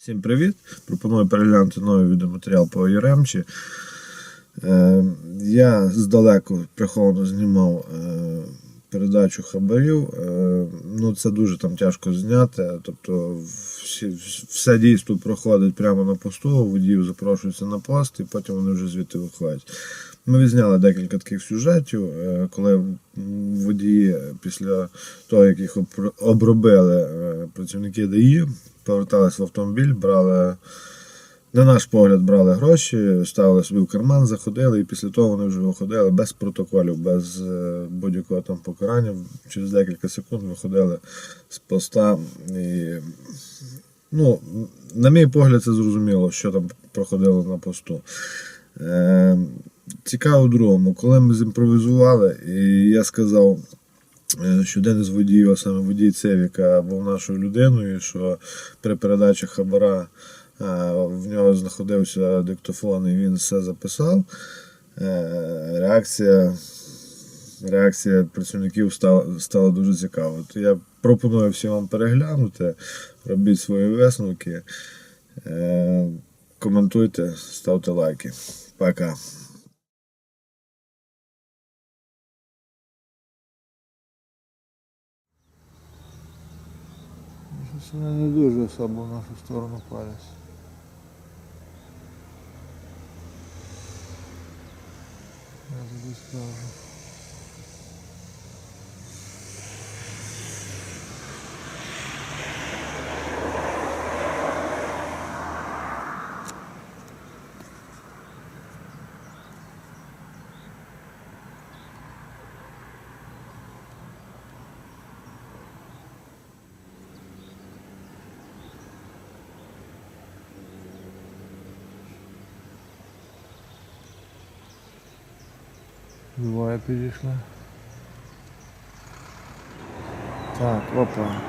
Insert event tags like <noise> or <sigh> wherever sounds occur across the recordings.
Всім привіт! Пропоную переглянути новий відеоматеріал по Яремчі. Е, я здалеку приховано знімав е, передачу хабарів. Е, ну, це дуже там тяжко зняти. Тобто всі, все дійство проходить прямо на посту, водіїв запрошуються на пост, і потім вони вже звідти виходять. Ми відзняли декілька таких сюжетів, е, коли водії після того, як їх обробили е, працівники ДАІ, повертались в автомобіль, брали, на наш погляд, брали гроші, ставили собі в карман, заходили, і після того вони вже виходили без протоколів, без е, будь-якого там покарання. Через декілька секунд виходили з поста. І, ну, на мій погляд, це зрозуміло, що там проходило на посту. Е, цікаво другому, коли ми зімпровізували, і я сказав, що один із водіїв, а саме водій Цевіка, був нашою людиною, що при передачі хабара е, в нього знаходився диктофон і він все записав. Е, Реакція, реакція працівників стала, стала дуже цікавою. То я пропоную всім вам переглянути, робіть свої висновки, е, коментуйте, ставте лайки. Пока. Щось вони не дуже особо в нашу сторону палять. Я тобі скажу. Двоє підійшли. Так, опа.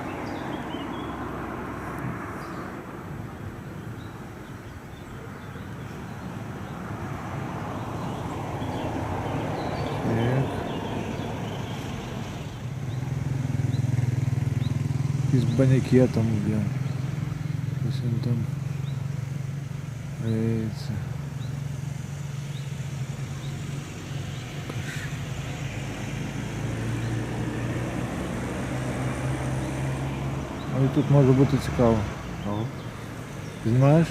Якісь баняки там, бля. Ось він там. Рейться. Але тут може бути цікаво. Ти знімаєш?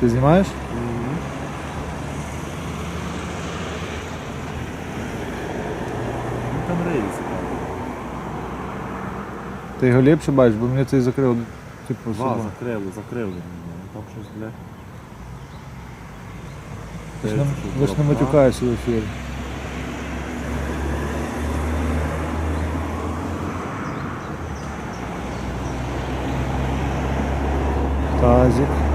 Ти знімаєш? Ну, Там рейс. Ти його ліпше бачиш, бо мене цей закрив, типу, собою. закрили, закрили. Ну, Там щось, бля. Ви ж не- Ви ж не матюкаєшся в ефірі. Tásica.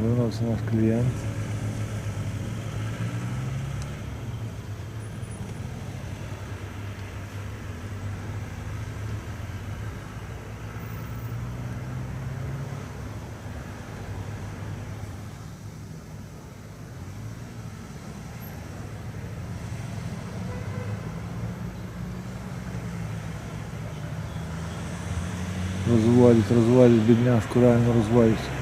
Так, вернувся наш клієнт. Розвалить, розвалить, бідняшку, реально розвалить.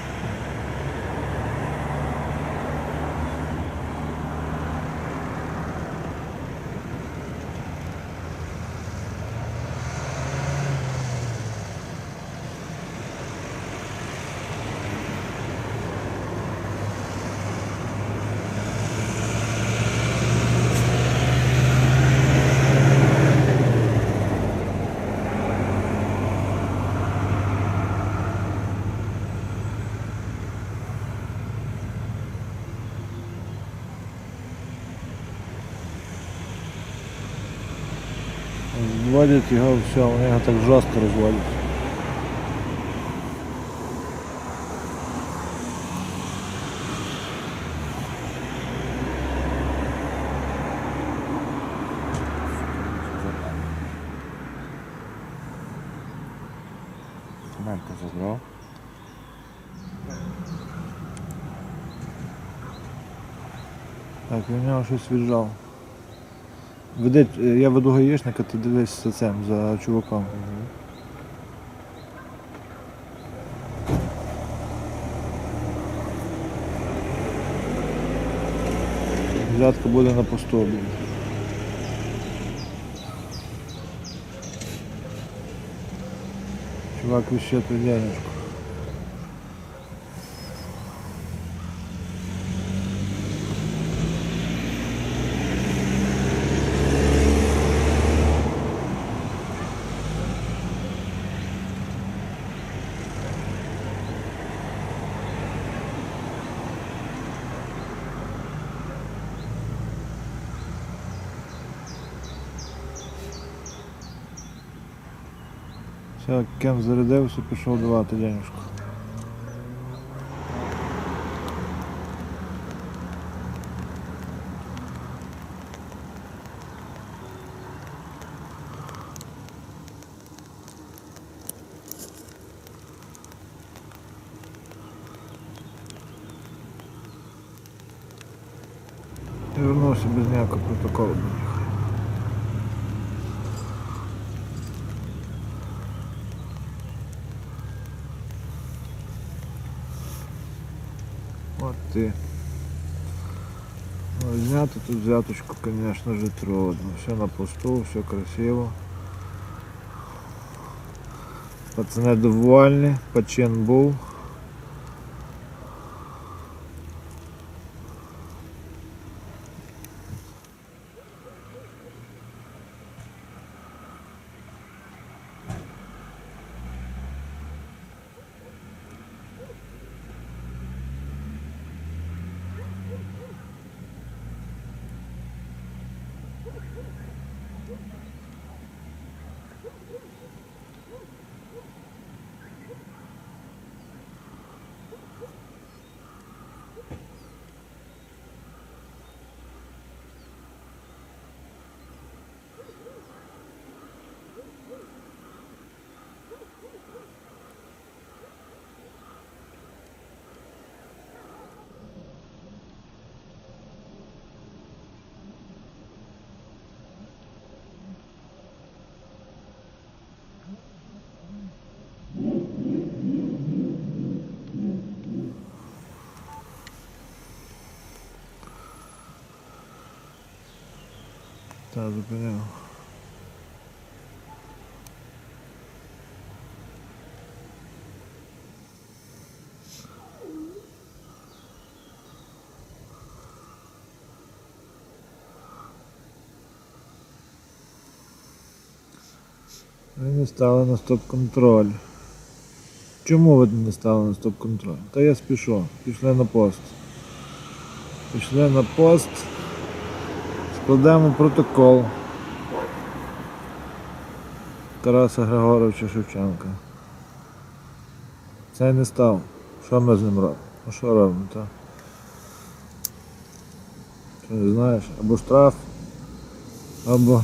Розводять його, все, вони його так жорстко розводять. Документи забрав. Так, у нього щось віджав. Веди, е, я веду гаїшника, ти дивись за цим, за чуваком. Взятка буде на посту. Чувак вищитує денежку. Кен зарядився, пішов давати денежку. Вернувся без ніякого протоколу. От ти. Ну, зняти тут взяточку, конечно же, трудно. Все на посту, все красиво. Пацани довольні, почин був. Та зупиняв. Ви не стали на стоп-контроль. Чому ви не стали на стоп-контроль? Та я спішу. Пішли на пост. Пішли на пост. Складемо протокол Тараса Григоровича Шевченка. Цей не став. Що ми з ним робимо? Ну що робимо, то? Ти не знаєш? Або штраф, або.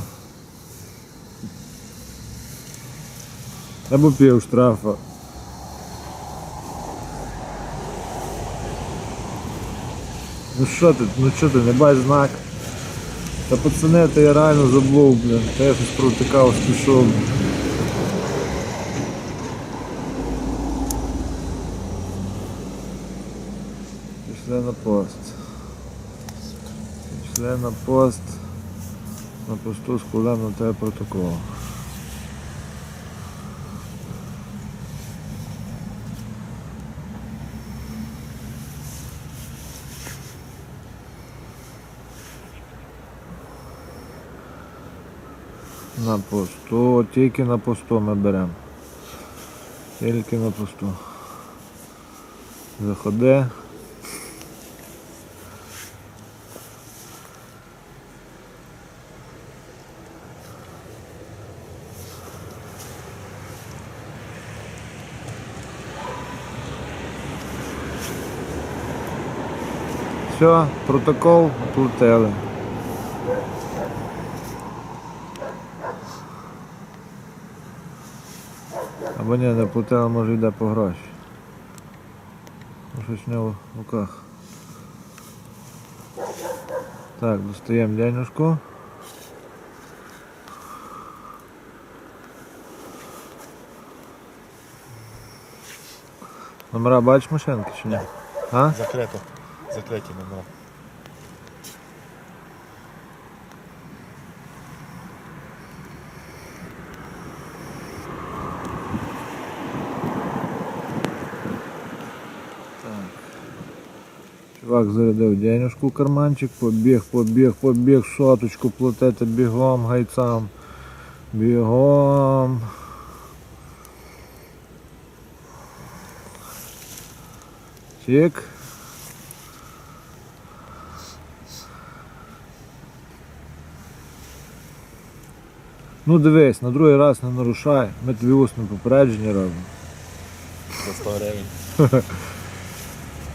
Або пів штрафа. Ну що ти, ну що ти, не бачиш знак? Та пацане, то я реально забув, блін. Та я щось протикав, спішов. Пішли на пост. Пішли на пост. На посту складемо на тебе протокол. на по 100, тільки на по 100 ми беремо. Тільки на по 100. Заходи. Все, протокол платили. Або ні, не платили, може йде по гроші. Ну, Щось в нього в руках. Так, достаємо денежку. Номера бачиш машинки чи ні? А? Закрито. Закриті номера. Чувак зарядив денежку в карманчик, побіг, побіг, побіг, соточку платити бігом гайцам. Бігом. Чик. Ну дивись, на другий раз не нарушай, ми тобі усне попередження робимо. За 100 гривень. <laughs>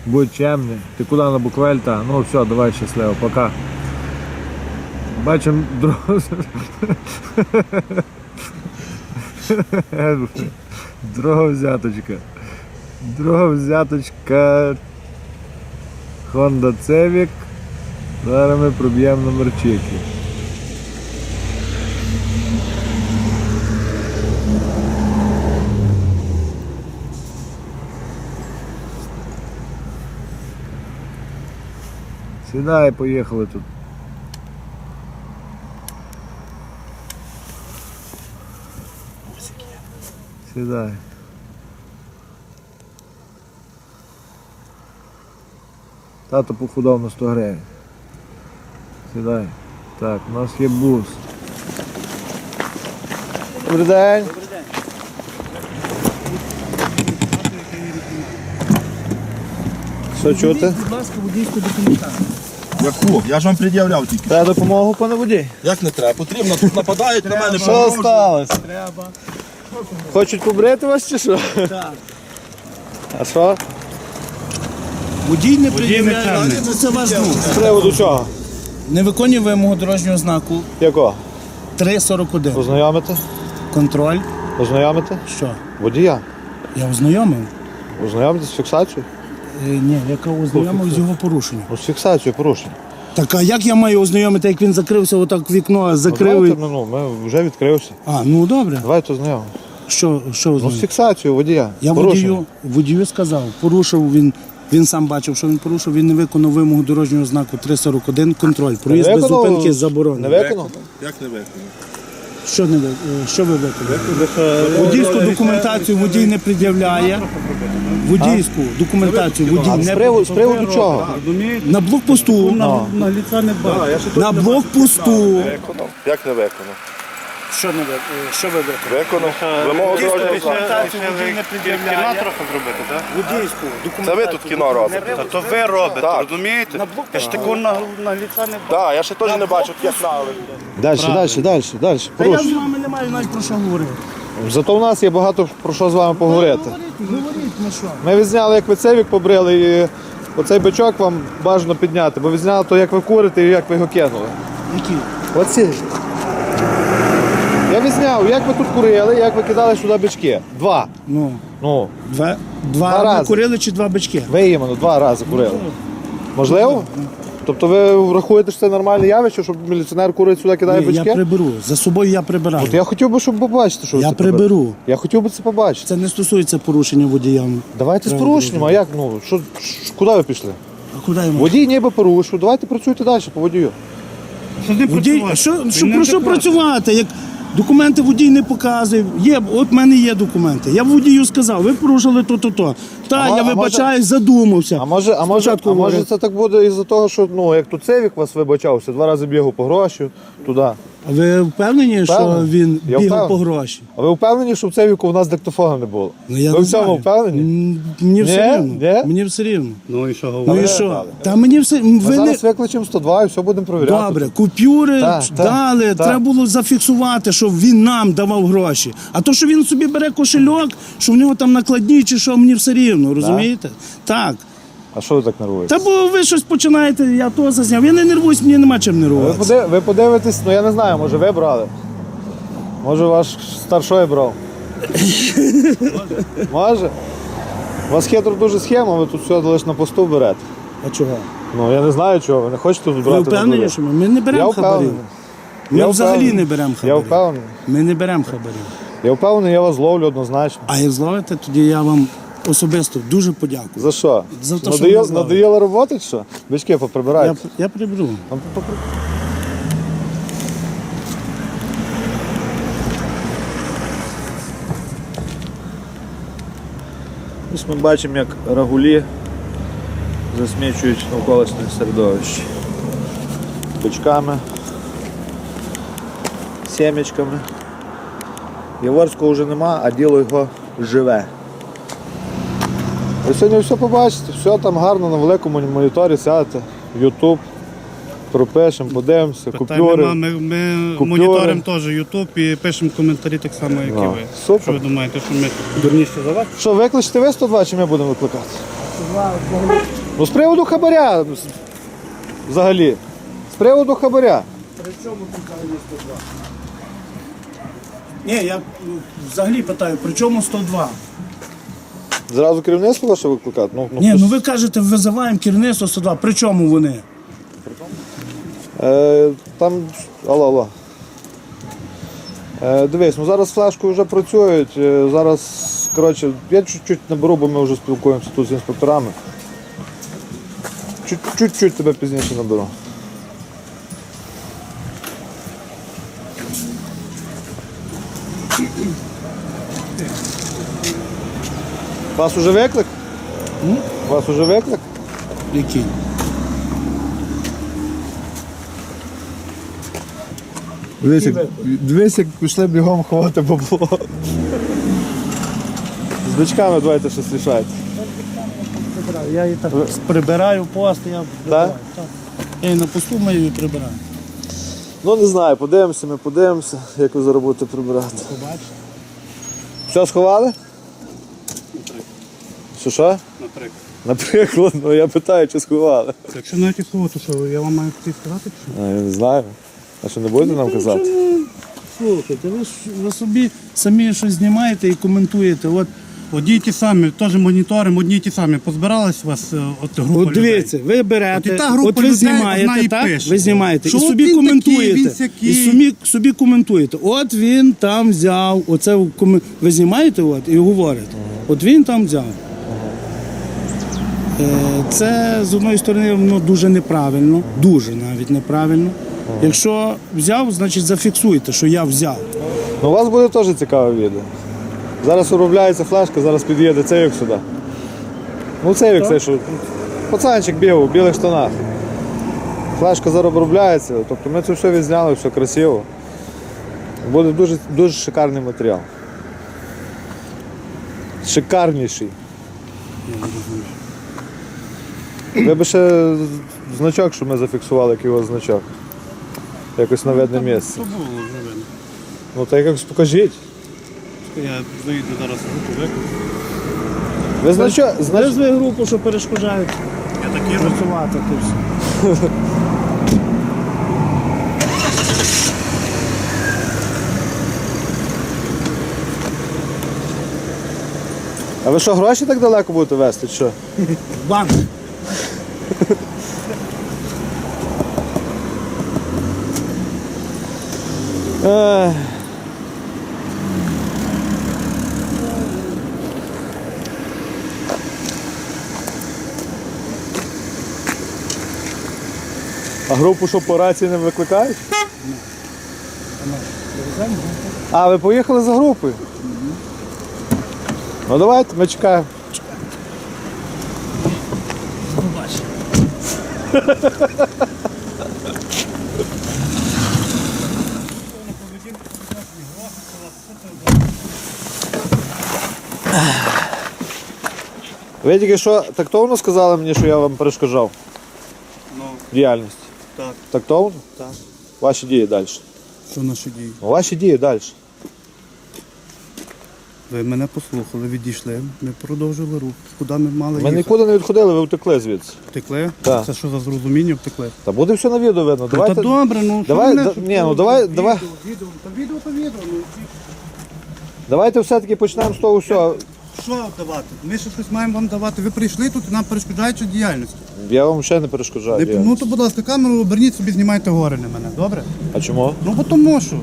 Будь чемний. Ти куди на буквельта? Ну все, давай щасливо, пока. Бачим друг... <laughs> Друга взяточка. Друга взяточка. Honda Civic. Зараз ми проб'ємо номерчики. Сідай, поїхали тут. Сідай. Тато похудав на 100 гривень. Сідай. Так, у нас є бус. Добрий день. Що чути? Будь ласка, водійську документацію. Яку? Я ж вам пред'являв тільки. Треба допомогу, пане водій. Як не треба? Потрібно, тут нападають на мене. Що сталося? Треба. Хочуть побрити вас чи що? Так. А що? Водій не пред'являє. Це, це ваш друг. З приводу чого? Не виконує вимогу дорожнього знаку Якого? 3.41. Ознайомити? Контроль. Ознайомити? Що? Водія. Я ознайомив? Ознайомити з фіксацією? Е, ні, яка ознайомив з його порушенням. Ну, з фіксацією порушень. Так а як я маю ознайомити, як він закрився, отак вікно закрив? І- ну, ну, ми вже відкрився. А, ну добре. Давайте ознайомимо. Що, що Ну, з фіксацією водія. Я Порушення. водію, водію сказав, порушив він. Він сам бачив, що він порушив, він не виконав вимогу дорожнього знаку 341, контроль. Проїзд без виконав? зупинки Не заборонений. виконав? Як не виконав? Що не ви- е, що ви виконали? Водійську документацію водій не пред'являє. Водійську документацію водій А з приводу, з приводу чого? на блокпосту. На лица не бачу. На блокпосту. Як не виконав? Що не ви що ви виконали? Виконав. Вимогу дорожнього знаку. Документацію не пред'являє. трохи зробити, так? Водійську Це ви тут кіно робите. Та то ви робите, Так. розумієте? На блокпосту. Я ж такого на, на лица не бачу. Так, я ще теж не бачу, як на Далі, далі, далі, далі. Та я з вами не маю навіть про що говорити. Зато в нас є багато про що з вами поговорити. Говоріть, говоріть, на що? Ми відзняли, як ви цевік побрили, і оцей бичок вам бажано підняти, бо відзняли то, як ви курите і як ви його кинули. Які? Оці. Я відзняв, як ви тут курили, як ви кидали сюди бички. Два. Ну, Ну, два, Два два рази. курили чи два бички? ви іменно два рази курили. Можливо? Тобто ви рахуєте, що це нормальне явище, щоб міліціонер курить сюди кидає Ні, я приберу. За собою я прибираю. От я хотів би, щоб побачити, що ви Я це приберете. приберу. Я хотів би це побачити. Це не стосується порушення водіям. Давайте з порушенням, а як? Ну, що, ш- куди ви пішли? А куди йому? Водій ніби порушив, давайте працюйте далі по водію. Водій, а що, що, про що працювати? Як документи водій не показує. Є, от в мене є документи. Я водію сказав, ви порушили то-то-то. Та, А мо- я а вибачаюсь, задумався. А може, а може, Спочатку а може це так буде із-за того, що ну, як тут Цевік вас вибачався, два рази бігав по гроші туди. А ви впевнені, що Впевнений. він Я бігав по впевнений. гроші? А ви впевнені, що в Цевіку у нас диктофона не було? Ну, я ви не в цьому знаю. впевнені? М, Мені все Ні? рівно. Ні? Мені все рівно. Ну і що Ну говорити? і що? Та мені все. Ми Ви не... зараз викличемо 102 і все будемо перевіряти. Добре, купюри Так, так, дали, так. треба було зафіксувати, що він нам давав гроші. А то, що він собі бере кошельок, що в нього там накладні чи що, мені все рівно, розумієте? Так. А що ви так нервуєте? Та бо ви щось починаєте, я то зазняв. Я не нервуюсь, мені нема чим Ви, нервуватися. поди- ви подивитесь, ну я не знаю, може ви брали. Може ваш старшой брав. <laughs> може? У вас хитро дуже схема, ви тут все лише на посту берете. А чого? Ну я не знаю чого, ви не хочете тут брати. Ви на впевнені, що ми, ми не Я беремо хабарів? впевнений. Ми Я взагалі впевнений. не беремо Я хабарів. впевнений. Ми не беремо хабарів. Я впевнений, я вас зловлю однозначно. А як зловите, тоді я вам особисто дуже подякую. За що? За те, що Надоїло, роботи чи що? Бички Я, поприбирайте. я приберу. Попри- Ось ми бачимо, як рагулі засмічують навколишнє середовище. Бичками, сімечками. Яворського вже нема, а діло його живе. Ви сьогодні все побачите, все там гарно на великому моніторі сядете, Ютуб, пропишемо, подивимося, купюри. Ми, ми, Купюри. моніторимо теж YouTube і пишемо коментарі так само, як і ви. супер. Що ви думаєте, що ми дурніші за вас? Що, викличете ви 102 чи ми будемо викликати? Ну, з приводу хабаря. Взагалі. З приводу хабаря. Ні, я взагалі питаю, при чому 102? Зразу керівництво ваше викликати? Ну, ну, Ні, ну ви кажете, визиваємо керівництво 102. При чому вони? Е, там. Алло, алло. Е, дивись, ну зараз флешкою вже працюють. е, зараз, коротше, я чуть-чуть наберу, бо ми вже спілкуємося тут з інспекторами. Чуть- Чуть-чуть тебе пізніше наберу. Вас уже виклик? Вас уже виклик? Який? Дивись, як, дивись, як пішли бігом ховати бабло. З дочками давайте щось рішайте. Я її так прибираю пост, я прибираю. Так? Я її на посту мою і прибираю. Ну не знаю, подивимося, ми подивимося, як ви зараз будете прибирати. Побачите? Все сховали? Що що? Наприклад. Наприклад, ну я питаю, чи сховали. Якщо навіть і слово, то що я вам маю хотіти сказати? чи що? А, я не знаю. А що не будете нам казати? Слухайте, ви, ж, ви собі самі щось знімаєте і коментуєте. От, Одні й ті самі, теж моніторимо, одні й ті самі. Позбиралась у вас е, от група от дивіться, людей. ви берете, От і та от, ви людей, знімаєте, і так? пише. Ви знімаєте Що і от собі він коментуєте. такий, він сякий. і собі, собі коментуєте. От він там взяв, оце в ви знімаєте от, і говорите. От він там взяв. Е, Це з одної сторони воно дуже неправильно, дуже навіть неправильно. Якщо взяв, значить зафіксуйте, що я взяв. Ну у вас буде теж цікаве відео. Зараз уробляється флешка, зараз під'їде цей сюди. Ну цей як цей, що пацанчик бігав у білих штанах. Флешка зараз обробляється, тобто ми це все відзняли, все красиво. Буде дуже, дуже шикарний матеріал. Шикарніший. Ви би ще значок, щоб ми зафіксували, який у вас значок. Якось на видне місце. Що було вже видно. Ну так якось покажіть. Я заїду зараз в групу виклик. Ви значок, знач... Визви групу, що перешкоджають Я такі працювати. все. А ви що, гроші так далеко будете вести? чи Що? Банк. А групу що по рації не викликають? А, ви поїхали за групою? Ну давайте, ми чекаємо. <laughs> Ви тільки що тактовно сказали мені, що я вам перешкоджав Ну, діяльність? так. Тактовно? Так. Ваші дії далі. Що наші дії? Ваші дії далі. Ви мене послухали, відійшли. Ми продовжили рух. Куди ми мали Ми їхати? нікуди не відходили, ви втекли звідси. Втекли? Так. Це що за зрозуміння втекли? Та буде все на відео видно. Та Давайте... добре, ну що давай, мене да- ні, ну, давай- відео, давай. Відео, та відео, то відео. Ну, Давайте все-таки почнемо з того всього. Що вам давати? Ми ще щось маємо вам давати. Ви прийшли тут і нам перешкоджаючи діяльність. Я вам ще не перешкоджаю. Не- ну то, будь ласка, камеру оберніть собі, знімайте гори на мене, добре? А чому? Ну бо тому що.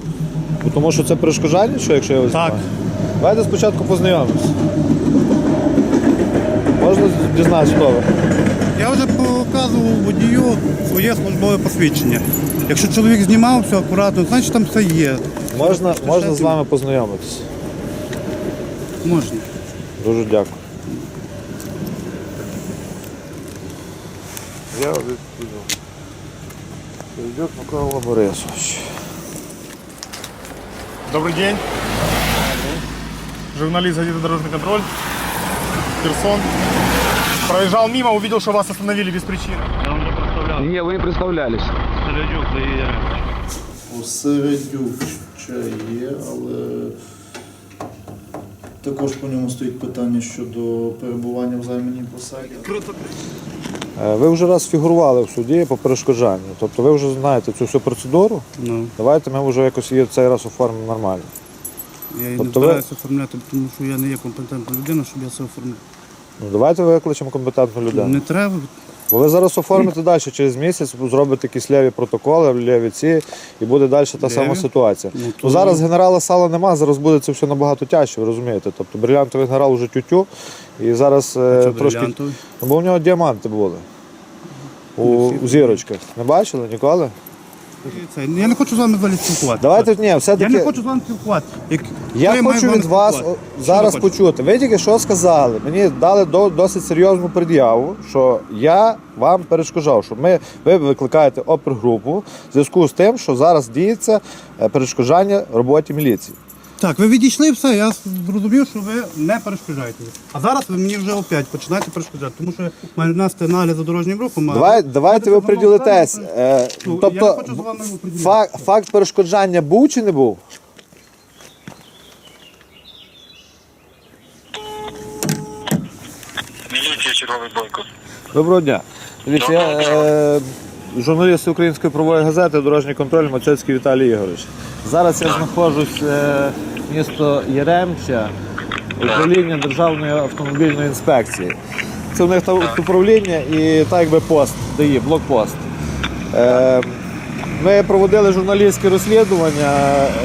Бо Тому що це перешкоджання, що якщо я вас Так. знімаю? Давайте спочатку познайомимося. Можна дізнатися, хто ви? Я вже показував водію своє службове посвідчення. Якщо чоловік знімав все акуратно, значить там все є. Можна, можна з вами познайомитися. Можна. Дуже дякую. Я відповідаю. Сердюк Микола Борисович. Добрый день. Журналист газеты «Дорожный контроль». Херсон. Проезжал мимо, увидел, что вас остановили без причины. Ні, ви не представлялись. Середюк ще є, але також по ньому стоїть питання щодо перебування в займаній посаді. Е, Ви вже раз фігурували в суді по перешкоджанню. Тобто ви вже знаєте цю всю процедуру. Ну, Давайте ми вже якось її цей раз оформимо нормально. я і не Тобто ви- оформляти, тому що я не є компетентна людина, щоб я це оформляв. Ну, давайте викличемо компетентну людину. Не треба. Бо ви зараз оформите далі через місяць, зробите якісь леві протоколи, леві ці, і буде далі та сама ситуація. Ну, то- зараз генерала сала нема, зараз буде це все набагато тяжче, ви розумієте. Тобто брилянтовий генерал вже тютю, і зараз е, трошки. Бо у нього діаманти були. У, у зірочках. Не бачили ніколи? Це, я не хочу з вами взагалі спілкуватися. Давайте ні. Я не хочу з вами спілкуватися. Як, Я хочу вами від вас спілкуватися? о, Що зараз ви хочете? почути. Ви тільки що сказали? Мені дали до, досить серйозну пред'яву, що я вам перешкоджав, що ми, ви викликаєте опергрупу в зв'язку з тим, що зараз діється е, перешкоджання роботі міліції. Так, ви відійшли все, я зрозумів, що ви не перешкоджаєте. А зараз ви мені вже опять починаєте перешкоджати, тому що маю нести нагляд за дорожнім рухом. а Давай, давайте ви приділитесь. Е, Ну, я тобто хочу з вами приділятися. факт, факт перешкоджання був чи не був? Міліція черговий бойко. Доброго дня. Дивіться, я е, журналіст української правової газети Дорожній контроль Мацецький Віталій Ігорович. Зараз я знаходжусь е, місто Яремча, управління Державної автомобільної інспекції. Це у них там управління і так якби пост дає, блокпост. Е, ми проводили журналістське розслідування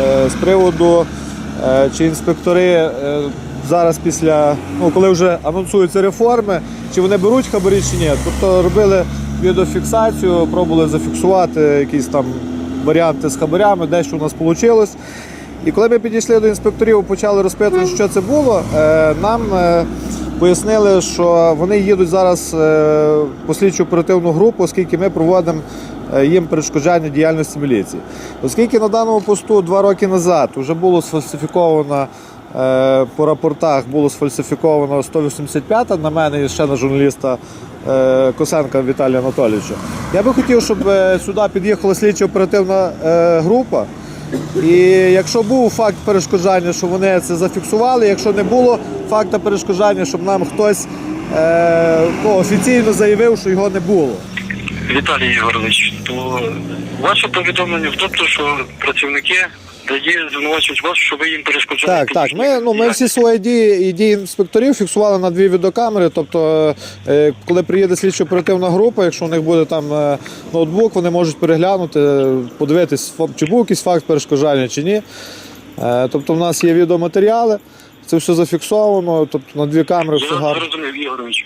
е, з приводу, е, чи інспектори е, зараз після, ну коли вже анонсуються реформи, чи вони беруть хабарі чи ні. Тобто робили відеофіксацію, пробували зафіксувати якісь там варіанти з хабарями, дещо у нас вийшло. І коли ми підійшли до інспекторів, почали розпитувати, що це було, е, нам е, пояснили, що вони їдуть зараз е, по слідчу оперативну групу, оскільки ми проводимо е, їм перешкоджання діяльності міліції. Оскільки на даному посту два роки назад вже було сфальсифіковано е, по рапортах було сфальсифіковано 185 на мене і ще на журналіста е, Косенка Віталія Анатолійовича. Я би хотів, щоб е, сюди під'їхала слідчо оперативна е, група. І якщо був факт перешкоджання, що вони це зафіксували. Якщо не було факту перешкоджання, щоб нам хтось е, ну, офіційно заявив, що його не було. Віталій Ігорович, то ваше повідомлення в тому, що працівники звинувачують вас, що ви їм перешкоджаєте. Так, так. Ми, ну, ми всі свої дії і дії інспекторів фіксували на дві відеокамери. Тобто, е, коли приїде слідчо оперативна група, якщо у них буде там е, ноутбук, вони можуть переглянути, е, подивитись, чи був якийсь факт перешкоджання чи ні. Е, Тобто, в нас є відеоматеріали, це все зафіксовано, тобто на дві камери все Я гарно. Ігорович.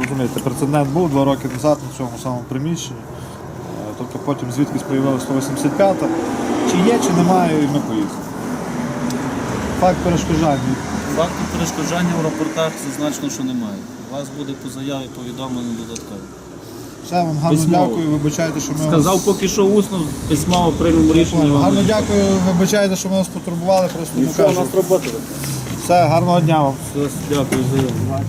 Розумієте, прецедент був два роки назад на цьому самому приміщенні. Е, Тобто потім звідкись появилася 185-та. Чи є, чи немає, і ми поїхали. Факт перешкоджання. Факту перешкоджання в рапортах зазначено, що немає. У вас буде по заяві повідомлено додатково. Все, вам гарно Письмово. дякую, вибачайте, що ми Сказав вас... поки що усно, письмово приймемо рішення. вам Гарно дякую, вибачайте, що ми вас потурбували, просто ну Все, у кажу. нас. Все, гарного дня вам. Все, Дякую за увагу.